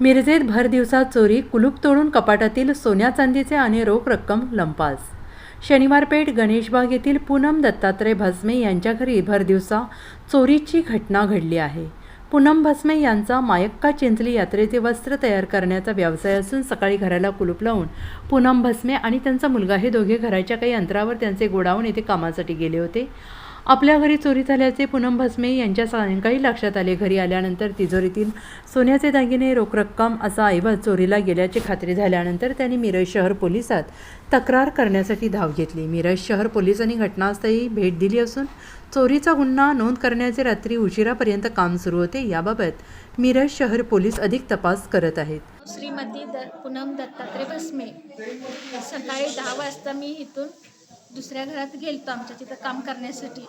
मिरजेत भर दिवसात चोरी कुलूप तोडून कपाटातील सोन्या चांदीचे आणि रोख रक्कम लंपास. शनिवारपेठ गणेशबाग येथील पूनम दत्तात्रय भस्मे यांच्या घरी भरदिवसा चोरीची घटना घडली आहे. पूनम भस्मे यांचा मायक्का चिंचली यात्रेचे वस्त्र तयार करण्याचा व्यवसाय असून सकाळी घराला कुलूप लावून पूनम भस्मे आणि त्यांचा मुलगा हे दोघे घराच्या काही अंतरावर त्यांचे गोडाऊन येथे कामासाठी गेले होते. आपल्या घरी चोरी झाल्याचे पूनम भस्मे यांच्या सायंकाळी लक्षात आले. घरी आल्यानंतर तिजोरीतील सोन्याचे दागिने रोख रक्कम असा ऐवज चोरीला गेल्याची खात्री झाल्यानंतर त्यांनी मिरज शहर पोलिसात तक्रार करण्यासाठी धाव घेतली. मिरज शहर पोलिसांनी घटनास्थळी भेट दिली असून चोरीचा गुन्हा नोंद करण्याचे रात्री उशिरापर्यंत काम सुरू होते. याबाबत मिरज शहर पोलीस अधिक तपास करत आहेत. श्रीमती द पूनम दत्तात्रय भस्मे. सकाळी दहा वाजता मी इथून दुसऱ्या घरात गेलतो आमच्या तिथं काम करण्यासाठी.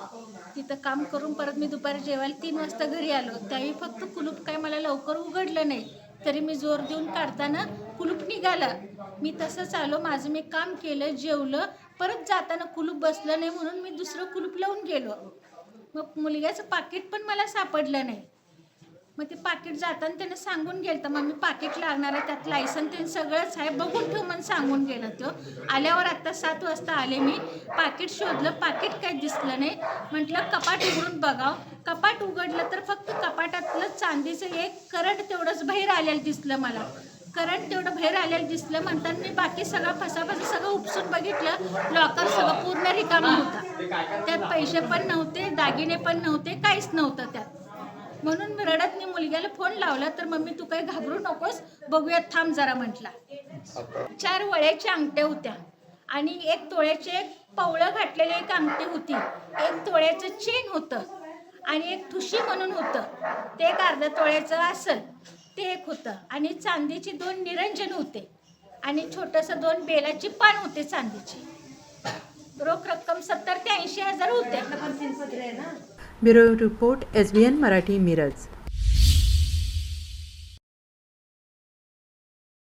तिथं काम करून परत मी दुपारी जेवायला तीन वाजता घरी आलो. त्यावेळी फक्त कुलूप काय मला लवकर उघडलं नाही. तरी मी जोर देऊन काढताना कुलूप निघाला. मी तसंच आलो. माझं मी काम केलं जेवलं. परत जाताना कुलूप बसलं नाही म्हणून मी दुसरं कुलूप लावून गेलो. मग मुलग्याचं पाकिट पण मला सापडलं नाही. मग ते पाकिट जाताना त्यानं सांगून गेलं तर मग मी पाकिट लागणार आहे त्यात लायसन ते सगळंच आहे बघून ठेव म्हणून सांगून गेलं तो आल्यावर आत्ता सात वाजता आले मी पाकिट शोधलं पाकिट काही दिसलं नाही. म्हटलं कपाट उघडून बघाव. कपाट उघडलं तर फक्त कपाटातलं चांदीचं एक करंट तेवढंच बाहेर आलेलं दिसलं मला. करंट तेवढं बाहेर आलेलं दिसलं म्हणताना मी बाकी सगळं फसाफसा सगळं उपसून बघितलं. लॉकर सगळं पूर्ण रिकामा होता. त्यात पैसे पण नव्हते दागिने पण नव्हते काहीच नव्हतं त्यात. म्हणून मी रडत मी मुलग्याला फोन लावला तर मम्मी तू काही घाबरू नकोस बघूयात थांब जरा म्हटला. चार वळ्याच्या अंगठ्या होत्या आणि एक तोळ्याचे एक पवळं घातलेली एक अंगठी होती. एक तोळ्याचं चेन होतं आणि एक ठुशी म्हणून होतं. ते एक अर्ध्या तोळ्याचं असल ते एक होतं आणि चांदीची दोन निरंजन होते आणि छोटंसं दोन बेलाची पान होते चांदीची. रोख रक्कम सत्तर ते ऐंशी हजार होते. Bureau report S B N Marathi Miraj.